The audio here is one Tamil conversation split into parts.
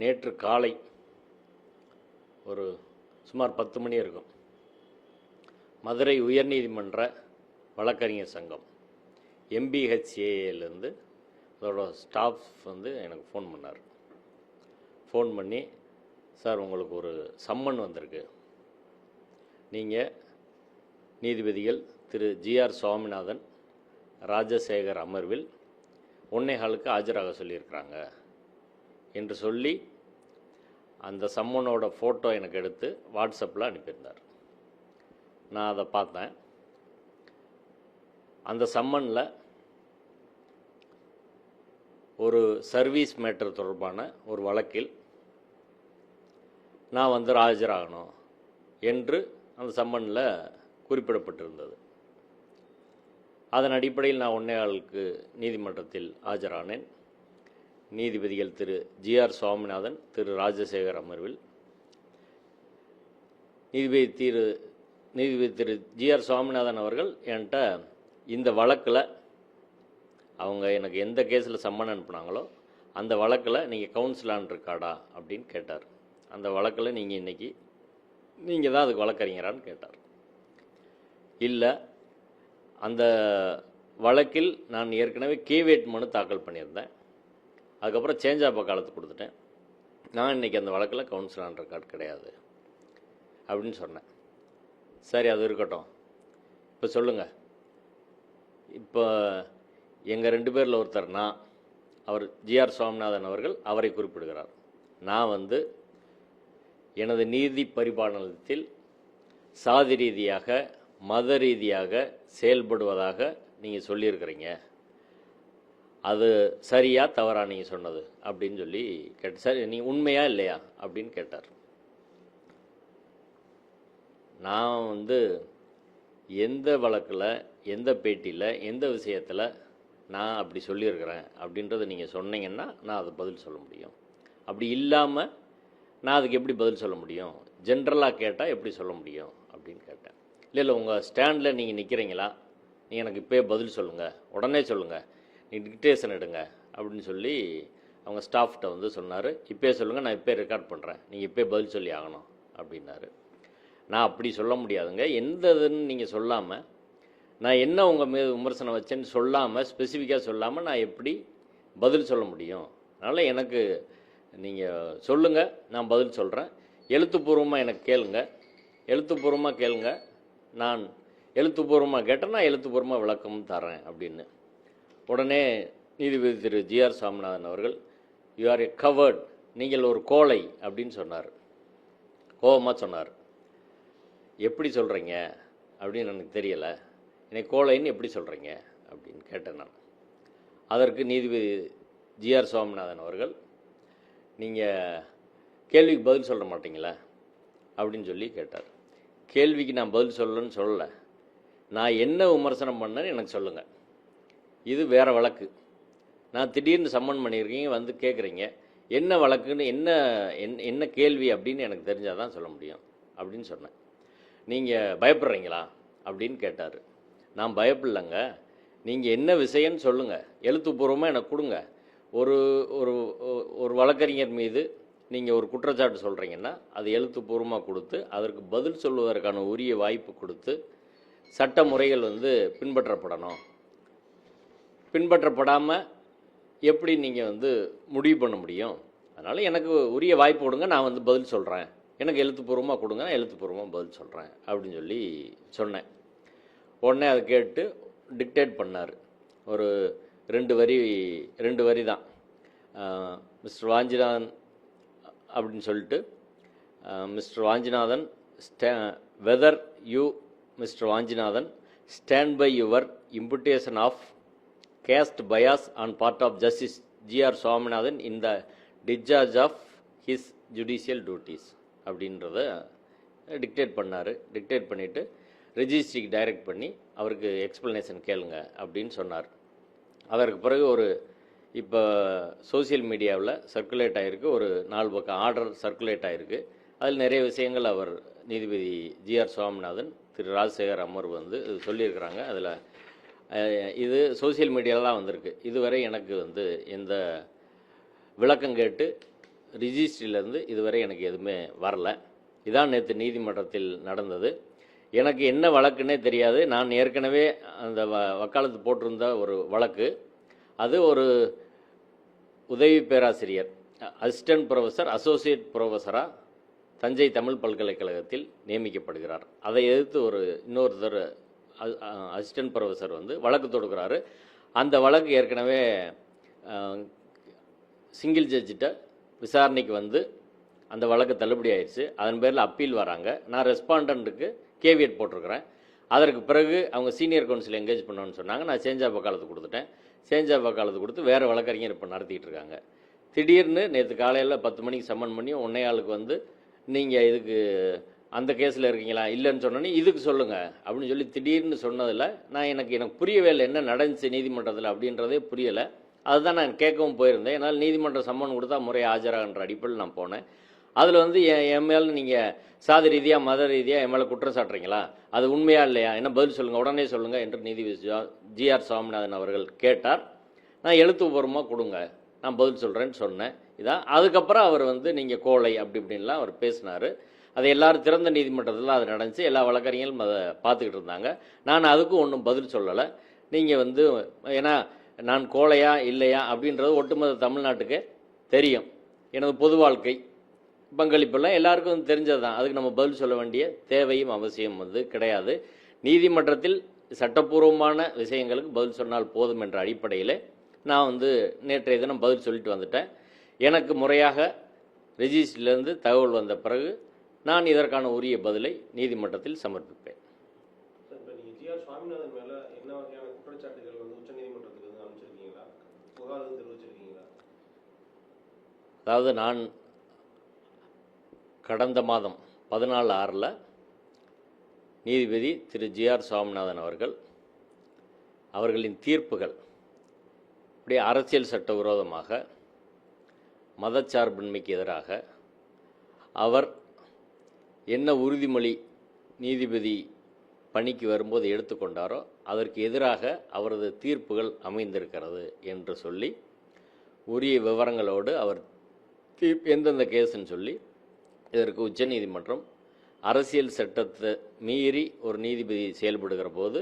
நேற்று காலை ஒரு சுமார் பத்து மணி இருக்கும். மதுரை உயர்நீதிமன்ற வழக்கறிஞர் சங்கம் எம்பிஹெச்ஏலேருந்து அதோட ஸ்டாஃப் வந்து எனக்கு ஃபோன் பண்ணார். ஃபோன் பண்ணி சார் உங்களுக்கு ஒரு சம்மன் வந்திருக்கு. நீங்கள் நீதிபதிகள் திரு. ஜிஆர் சுவாமிநாதன் ராஜசேகர் அமர்வில் ஒன்னே ஹாலுக்கு ஆஜராக சொல்லியிருக்கிறாங்க. என்று சொல்லி அந்த சம்மனோட ஃபோட்டோ எனக்கு எடுத்து வாட்ஸ்அப்பில் அனுப்பியிருந்தார். நான் அதை பார்த்தேன். அந்த சம்மனில் ஒரு சர்வீஸ் மேட்டர் தொடர்பான ஒரு வழக்கில் நான் வந்து ஆஜராகணும் என்று அந்த சம்மனில் குறிப்பிடப்பட்டிருந்தது. அதன் அடிப்படையில் நான் ஒன்னே ஆளுக்கு நீதிமன்றத்தில் ஆஜரானேன். நீதிபதிகள் திரு ஜி ஆர் சுவாமிநாதன் திரு ராஜசேகர் அமர்வில். நீதிபதி திரு நீதிபதி திரு ஜி ஆர் சுவாமிநாதன் அவர்கள் என்கிட்ட இந்த வழக்கில் அவங்க எனக்கு எந்த கேஸில் சம்மன் அனுப்புனாங்களோ அந்த வழக்கில் நீங்கள் கவுன்சிலான் இருக்காடா அப்படின்னு கேட்டார். அந்த வழக்கில் நீங்கள் இன்னைக்கு நீங்கள் தான் அதுக்கு வழக்கறிஞரான்னு கேட்டார். இல்லை அந்த வழக்கில் நான் ஏற்கனவே கேவேட் மனு தாக்கல் பண்ணியிருந்தேன். அதுக்கப்புறம் சேஞ்ச் ஆஃப் காலத்து கொடுத்துட்டேன். நான் இன்னைக்கு அந்த வழக்கில் கவுன்சிலான் ரெக்கார்ட் கிடையாது. அப்படின்னு சொன்னேன். சரி அது இருக்கட்டும். இப்போ சொல்லுங்கள் இப்போ எங்கள் ரெண்டு பேரில் ஒருத்தர் நான் அவர் ஜிஆர் சுவாமிநாதன் அவர்கள் அவரை குறிப்பிடுகிறார். நான் வந்து எனது நீதி பரிபாலனத்தில் சாதி ரீதியாக மத ரீதியாக செயல்படுவதாக நீங்கள் சொல்லியிருக்கிறீங்க. அது சரியா தவறா நீங்கள் சொன்னது அப்படின்னு சொல்லி கேட்ட சரி நீ உண்மையா இல்லையா? அப்படின்னு கேட்டார். நான் வந்து எந்த வழக்கில் எந்த பேட்டியில் எந்த விஷயத்தில் நான் அப்படி சொல்லியிருக்கிறேன் அப்படின்றத நீங்கள் சொன்னீங்கன்னா நான் அதை பதில் சொல்ல முடியும். அப்படி இல்லாமல் நான் அதுக்கு எப்படி பதில் சொல்ல முடியும்? ஜென்ரலாக கேட்டால் எப்படி சொல்ல முடியும்? அப்படின்னு கேட்டேன். இல்லை இல்லை உங்கள் ஸ்டாண்டில் நீங்கள் நிற்கிறீங்களா நீங்கள் எனக்கு இப்போயே பதில் சொல்லுங்கள் உடனே சொல்லுங்கள் நீ டிக்டேஷன் எடுங்க அப்படின்னு சொல்லி அவங்க ஸ்டாஃப்கிட்ட வந்து சொன்னார். இப்போயே சொல்லுங்கள் நான் இப்போயே ரெக்கார்ட் பண்ணுறேன் நீங்கள் இப்போ பதில் சொல்லி ஆகணும் அப்படின்னாரு. நான் அப்படி சொல்ல முடியாதுங்க. எந்த இதுன்னு நீங்கள் சொல்லாமல் நான் என்ன உங்கள் மீது விமர்சனம் வச்சேன்னு சொல்லாமல் ஸ்பெசிஃபிக்காக சொல்லாமல் நான் எப்படி பதில் சொல்ல முடியும்? அதனால் எனக்கு நீங்கள் சொல்லுங்கள் நான் பதில் சொல்கிறேன் எழுத்துப்பூர்வமாக எனக்கு கேளுங்க. எழுத்துப்பூர்வமாக கேளுங்க. நான் எழுத்துப்பூர்வமாக கேட்டேன் நான் எழுத்துப்பூர்வமாக விளக்கம் தரேன் அப்படின்னு. உடனே நீதிபதி திரு ஜி ஆர் சாமிநாதன் அவர்கள் யூ ஆர் ஏ கவர்ட் நீங்கள் ஒரு கோழை அப்படின்னு சொன்னார். கோபமாக சொன்னார். எப்படி சொல்கிறீங்க அப்படின்னு எனக்கு தெரியலை. என்னை கோழைன்னு எப்படி சொல்கிறீங்க அப்படின்னு கேட்டேன் நான். அதற்கு நீதிபதி ஜிஆர் சுவாமிநாதன் அவர்கள் நீங்கள் கேள்விக்கு பதில் சொல்ல மாட்டீங்களா? அப்படின்னு சொல்லி கேட்டார். கேள்விக்கு நான் பதில் சொல்லணும்னு சொல்லலை. நான் என்ன விமர்சனம் பண்ணேன்னு எனக்கு சொல்லுங்கள் இது வேறு வழக்கு. நான் திடீர்னு சம்மன் பண்ணியிருக்கீங்க வந்து கேட்குறீங்க என்ன வழக்குன்னு என்ன என்- என்ன கேள்வி அப்படின்னு எனக்கு தெரிஞ்சால் தான் சொல்ல முடியும் அப்படின்னு சொன்னேன். நீங்கள் பயப்படுறீங்களா அப்படின்னு கேட்டார். நான் பயப்படலைங்க நீங்கள் என்ன விஷயம்னு சொல்லுங்கள் எழுத்துப்பூர்வமாக எனக்கு கொடுங்க. ஒரு ஒரு ஒரு வழக்கறிஞர் மீது நீங்கள் ஒரு குற்றச்சாட்டு சொல்கிறீங்கன்னா அது எழுத்துப்பூர்வமாக கொடுத்து அதற்கு பதில் சொல்வதற்கான உரிய வாய்ப்பு கொடுத்து சட்ட முறைகள் வந்து பின்பற்றப்படணும். பின்பற்றப்படாமல் எப்படி நீங்கள் வந்து முடிவு பண்ண முடியும்? அதனால் எனக்கு உரிய வாய்ப்பு கொடுங்க நான் வந்து பதில் சொல்கிறேன் எனக்கு எழுத்துப்பூர்வமாக கொடுங்க நான் எழுத்துப்பூர்வமாக பதில் சொல்கிறேன் அப்படின்னு சொல்லி சொன்னேன். உடனே அதை கேட்டு டிக்டேட் பண்ணார். ஒரு ரெண்டு வரி ரெண்டு வரி தான். மிஸ்டர் வாஞ்சிநாதன் அப்படின்னு சொல்லிட்டு mister Vanchinathan state whether you mister Vanchinathan stand by your imputation of caste bias on part of justice G R Swaminathan in the discharge of his judicial duties அப்படின்றத டிக்டேட் பண்ணார். டிக்டேட் பண்ணிவிட்டு ரிஜிஸ்ட்ரிக்கு டைரக்ட் பண்ணி அவருக்கு எக்ஸ்ப்ளனேஷன் கேளுங்க அப்படின்னு சொன்னார். அதற்கு பிறகு ஒரு இப்போ சோஷியல் மீடியாவில் சர்க்குலேட் ஆகிருக்கு ஒரு நாலு பக்கம் ஆர்டர் சர்க்குலேட் ஆகிருக்கு அதில் நிறைய விஷயங்கள் அவர் நீதிபதி ஜிஆர் சுவாமிநாதன் திரு ராஜசேகர் அமர்வு வந்து இது சொல்லியிருக்கிறாங்க. அதில் இது சோஷியல் மீடியாவில் தான் வந்திருக்கு. இதுவரை எனக்கு வந்து இந்த விளக்கம் கேட்டு ரிஜிஸ்ட்ரியிலேருந்து இதுவரை எனக்கு எதுவுமே வரல. இதான் நேற்று நீதிமன்றத்தில் நடந்தது. எனக்கு என்ன வழக்குன்னே தெரியாது. நான் ஏற்கனவே அந்த வ வக்காலத்து போட்டிருந்த ஒரு வழக்கு. அது ஒரு உதவி பேராசிரியர் அசிஸ்டன்ட் ப்ரொஃபஸர் அசோசியேட் ப்ரொஃபஸராக தஞ்சை தமிழ் பல்கலைக்கழகத்தில் நியமிக்கப்படுகிறார். அதை எதிர்த்து ஒரு இன்னொருத்தர் அசிஸ்டன்ட் ப்ரொஃபஸர் வந்து வழக்கு தொடுக்கிறாரு. அந்த வழக்கு ஏற்கனவே சிங்கிள் ஜட்ஜிட்ட விசாரணைக்கு வந்து அந்த வழக்கு தள்ளுபடி ஆயிடுச்சு அதன் பேரில் அப்பீல் வராங்க. நான் ரெஸ்பாண்டண்ட்டுக்கு கேவியட் போட்டிருக்கிறேன். அதற்கு பிறகு அவங்க சீனியர் கவுன்சில் எங்கேஜ் பண்ணணும்னு சொன்னாங்க. நான் சேஞ்ச் ஆஃப் வக்காலத்து கொடுத்துட்டேன். சேஞ்ச் ஆஃப் வக்காலத்து கொடுத்து வேறு வழக்கறிஞர் இப்போ நடத்திக்கிட்டு இருக்காங்க. திடீர்னு நேற்று காலையில் பத்து மணிக்கு சம்மன் பண்ணி ஒன்னே ஆளுக்கு வந்து நீங்கள் இதுக்கு அந்த கேஸில் இருக்கீங்களா? இல்லைன்னு சொன்னோன்னே இதுக்கு சொல்லுங்கள் அப்படின்னு சொல்லி திடீர்னு சொன்னதில் நான் எனக்கு எனக்கு புரியவே இல்லை என்ன நடந்துச்சு நீதிமன்றத்தில் அப்படின்றதே புரியலை. அதுதான் நான் கேட்கவும் போயிருந்தேன். என்னால் நீதிமன்றம் சம்மன் கொடுத்தா முறை ஆஜராகன்ற அடிப்படையில் நான் போனேன். அதில் வந்து என் என் மேலே நீங்கள் சாதி ரீதியாக மத ரீதியாக என் மேலே குற்றம் சாட்டுறீங்களா? அது உண்மையா இல்லையா? என்ன பதில் சொல்லுங்கள் உடனே சொல்லுங்கள் என்று நீதிபதி ஜிஆர் சுவாமிநாதன் அவர்கள் கேட்டார். நான் எழுத்துப்பூர்வமாக கொடுங்க நான் பதில் சொல்கிறேன்னு சொன்னேன். இதான் அதுக்கப்புறம் அவர் வந்து நீங்கள் கோழை அப்படி இப்படின்லாம் அவர் பேசினார். அது எல்லாரும் திறந்த நீதிமன்றத்தில் அது நடந்துச்சு. எல்லா வழக்கறிஞர்களும் அதை பார்த்துக்கிட்டு இருந்தாங்க. நான் அதுக்கும் ஒன்றும் பதில் சொல்லலை. நீங்கள் வந்து ஏன்னா நான் கோழையா இல்லையா அப்படின்றது ஒட்டுமொத்த தமிழ்நாட்டுக்கு தெரியும். எனது பொது வாழ்க்கை பங்களிப்பெல்லாம் எல்லாருக்கும் வந்து தெரிஞ்சது தான் அதுக்கு நம்ம பதில் சொல்ல வேண்டிய தேவையும் அவசியம் வந்து கிடையாது. நீதிமன்றத்தில் சட்டப்பூர்வமான விஷயங்களுக்கு பதில் சொன்னால் போதும் என்ற அடிப்படையில் நான் வந்து நேற்றைய தினம் பதில் சொல்லிட்டு வந்துட்டேன். எனக்கு முறையாக ரெஜிஸ்ட்ரியிலேருந்து தகவல் வந்த பிறகு நான் இதற்கான உரிய பதிலை நீதிமன்றத்தில் சமர்ப்பிப்பேன். அதாவது நான் கடந்த மாதம் பதினாலு ஆறில் நீதிபதி திரு ஜிஆர் சுவாமிநாதன் அவர்கள் அவர்களின் தீர்ப்புகள் இப்படி அரசியல் சட்டவிரோதமாக மதச்சார்பின்மைக்கு எதிராக அவர் என்ன உறுதிமொழி நீதிபதி பணிக்கு வரும்போது எடுத்துக்கொண்டாரோ அதற்கு எதிராக அவரது தீர்ப்புகள் அமைந்திருக்கிறது என்று சொல்லி உரிய விவரங்களோடு அவர் தீர்ப்பு எந்தெந்த கேஸுன்னு சொல்லி இதற்கு உச்சநீதிமன்றம் அரசியல் சட்டத்தை மீறி ஒரு நீதிபதி செயல்படுகிற போது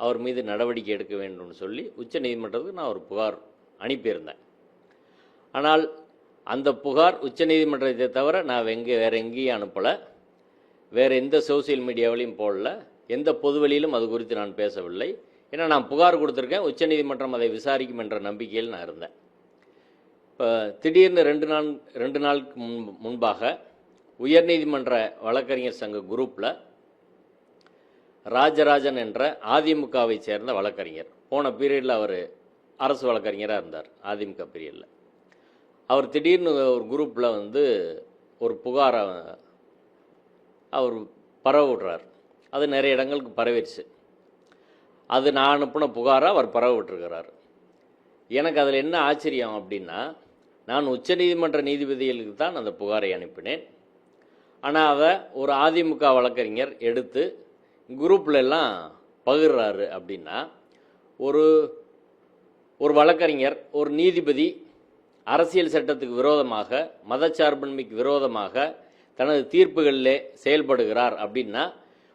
அவர் மீது நடவடிக்கை எடுக்க வேண்டும்னு சொல்லி உச்சநீதிமன்றத்துக்கு நான் ஒரு புகார் அனுப்பியிருந்தேன். ஆனால் அந்த புகார் உச்சநீதிமன்றத்தை தவிர நான் எங்கே வேறு எங்கேயும் அனுப்பலை. வேறு எந்த சோசியல் மீடியாவிலையும் போடல. எந்த பொதுவெளியிலும் அது குறித்து நான் பேசவில்லை. ஏன்னா நான் புகார் கொடுத்துருக்கேன். உச்சநீதிமன்றம் அதை விசாரிக்கும் என்ற நம்பிக்கையில் நான் இருந்தேன். இப்போ திடீர்னு ரெண்டு நாள் ரெண்டு நாளுக்கு முன் முன்பாக உயர்நீதிமன்ற வழக்கறிஞர் சங்க குரூப்பில் ராஜராஜன் என்ற அதிமுகவை சேர்ந்த வழக்கறிஞர். போன பீரியடில் அவர் அரசு வழக்கறிஞராக இருந்தார் அதிமுக பீரியடில் அவர் திடீர்னு ஒரு குரூப்பில் வந்து ஒரு புகாரை அவர் பரவ விடுறார் அது நிறைய இடங்களுக்கு பரவிடுச்சு. அது நான் அனுப்பின புகாராக அவர் பரவ விட்டுருக்கிறார் எனக்கு அதில் என்ன ஆச்சரியம் அப்படின்னா நான் உச்சநீதிமன்ற நீதிபதிகளுக்கு தான் அந்த புகாரை அனுப்பினேன். ஆனால் அதை ஒரு அதிமுக வழக்கறிஞர் எடுத்து குரூப்பில் எல்லாம் பகிர்றாரு அப்படின்னா ஒரு ஒரு வழக்கறிஞர் ஒரு நீதிபதி அரசியல் சட்டத்துக்கு விரோதமாக மதச்சார்பின்மைக்கு விரோதமாக தனது தீர்ப்புகளிலே செயல்படுகிறார் அப்படின்னா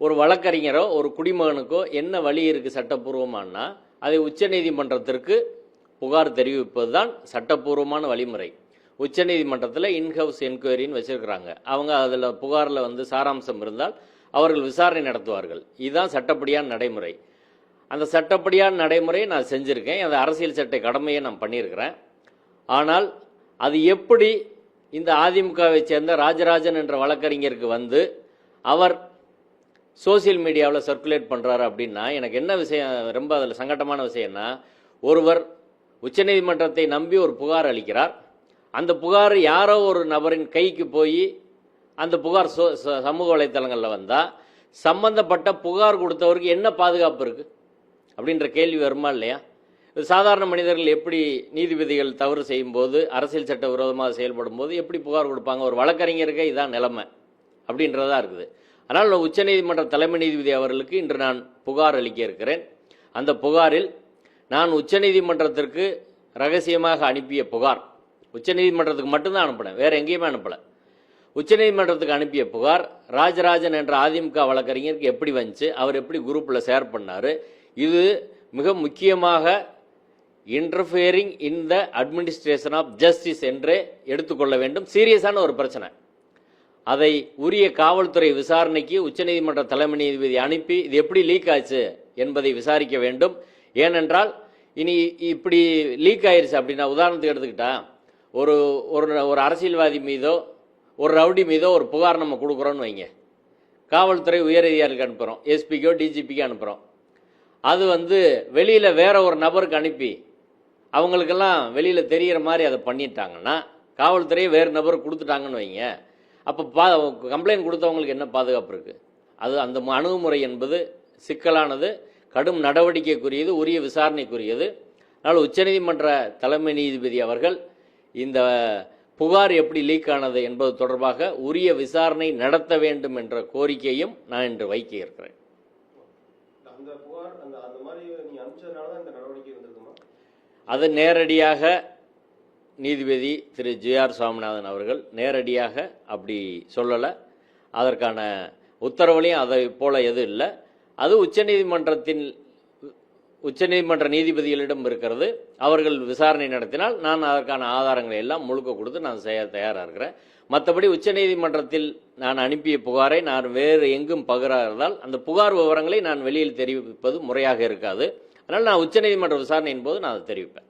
ஒரு வழக்கறிஞரோ ஒரு குடிமகனுக்கோ என்ன வழி இருக்குது சட்டப்பூர்வமானா அதை உச்சநீதிமன்றத்திற்கு புகார் தெரிவிப்பது தான் சட்டப்பூர்வமான வழிமுறை. உச்சநீதிமன்றத்தில் இன்ஹவுஸ் என்கொயரின்னு வச்சுருக்கிறாங்க. அவங்க அதில் புகாரில் வந்து சாராம்சம் இருந்தால் அவர்கள் விசாரணை நடத்துவார்கள். இதுதான் சட்டப்படியான நடைமுறை. அந்த சட்டப்படியான நடைமுறையை நான் செஞ்சுருக்கேன். அந்த அரசியல் சட்ட கடமையை நான் பண்ணியிருக்கிறேன். ஆனால் அது எப்படி இந்த அதிமுகவை சேர்ந்த ராஜராஜன் என்ற வழக்கறிஞருக்கு வந்து அவர் சோசியல் மீடியாவில் சர்க்குலேட் பண்ணுறாரு அப்படின்னா எனக்கு என்ன விஷயம் ரொம்ப அதில் சங்கட்டமான விஷயம்னா ஒருவர் உச்சநீதிமன்றத்தை நம்பி ஒரு புகார் அளிக்கிறார். அந்த புகார் யாரோ ஒரு நபரின் கைக்கு போய் அந்த புகார் சோ- ச- சமூக வலைத்தளங்களில் வந்தால் சம்பந்தப்பட்ட புகார் கொடுத்தவருக்கு என்ன பாதுகாப்பு இருக்குது அப்படின்ற கேள்வி வருமா இல்லையா? சாதாரண மனிதர்கள் எப்படி நீதிபதிகள் தவறு செய்யும்போது அரசியல் சட்ட விரோதமாக செயல்படும் போது எப்படி புகார் கொடுப்பாங்க? ஒரு வழக்கறிஞருக்கு இதான் நிலைமை. அப்படின்றதா இருக்குது. ஆனால் நான் உச்சநீதிமன்ற தலைமை நீதிபதி அவர்களுக்கு இன்று நான் புகார் அளிக்க இருக்கிறேன். அந்த புகாரில் நான் உச்சநீதிமன்றத்திற்கு ரகசியமாக அனுப்பிய புகார். உச்சநீதிமன்றத்துக்கு மட்டும்தான் அனுப்பினேன் வேற எங்கேயுமே அனுப்பலை. உச்சநீதிமன்றத்துக்கு அனுப்பிய புகார் ராஜராஜன் என்ற அதிமுக வழக்கறிஞருக்கு எப்படி வந்துச்சு அவர் எப்படி குரூப்பில் ஷேர் பண்ணார் இது மிக முக்கியமாக interfering in the administration of justice என்றே எடுத்துக்கொள்ள வேண்டும். சீரியஸான ஒரு பிரச்சனை. அதை உரிய காவல்துறை விசாரணைக்கு உச்சநீதிமன்ற தலைமை நீதிபதி அனுப்பி இது எப்படி லீக் ஆச்சு என்பதை விசாரிக்க வேண்டும். ஏனென்றால் இனி இப்படி லீக் ஆயிடுச்சு அப்படின்னா உதாரணத்துக்கு எடுத்துக்கிட்டா ஒரு ஒரு ஒரு அரசியல்வாதி மீதோ ஒரு ரவுடி மீதோ ஒரு புகார் நம்ம கொடுக்குறோன்னு வைங்க. காவல்துறை உயரதிகாரிக்கு அனுப்புகிறோம் எஸ்பிக்கோ டிஜிபிக்கோ அனுப்புகிறோம் அது வந்து வெளியில் வேற ஒரு நபருக்கு அனுப்பி அவங்களுக்கெல்லாம் வெளியில் தெரிகிற மாதிரி அதை பண்ணிட்டாங்கன்னா காவல்துறையை வேறு நபர் கொடுத்துட்டாங்கன்னு வைங்க. அப்போ பா கம்ப்ளைண்ட் கொடுத்தவங்களுக்கு என்ன பாதுகாப்பு இருக்குது அது அந்த ம- அணுகுமுறை என்பது சிக்கலானது கடும் நடவடிக்கைக்குரியது உரிய விசாரணைக்குரியது. அதனால் உச்சநீதிமன்ற தலைமை நீதிபதி அவர்கள் இந்த புகார் எப்படி லீக் ஆனது என்பது தொடர்பாக உரிய விசாரணை நடத்த வேண்டும் என்ற கோரிக்கையும் நான் இன்று வைக்க இருக்கிறேன் அந்த புகார் அந்த அந்த மாதிரி நீங்க அனுப்பிச்சதுனால தான் இந்த நடவடிக்கை வந்திருக்குமா அதை நேரடியாக நீதிபதி திரு ஜிஆர் சுவாமிநாதன் அவர்கள் நேரடியாக அப்படி சொல்லலை. அதற்கான உத்தரவுலையும் அதை போல எதுவும் இல்லை. அது உச்சநீதிமன்றத்தின் உச்சநீதிமன்ற நீதிபதிகளிடம் இருக்கிறது. அவர்கள் விசாரணை நடத்தினால் நான் அதற்கான ஆதாரங்களை எல்லாம் முழுக்க கொடுத்து நான் செய்ய தயாராக இருக்கிறேன். மற்றபடி உச்சநீதிமன்றத்தில் நான் அனுப்பிய புகாரை நான் வேறு எங்கும் பகிராததால் அந்த புகார் விவரங்களை நான் வெளியில் தெரிவிப்பது முறையாக இருக்காது. அதனால் நான் உச்சநீதிமன்ற விசாரணையின் போது நான் அதை தெரிவிப்பேன்.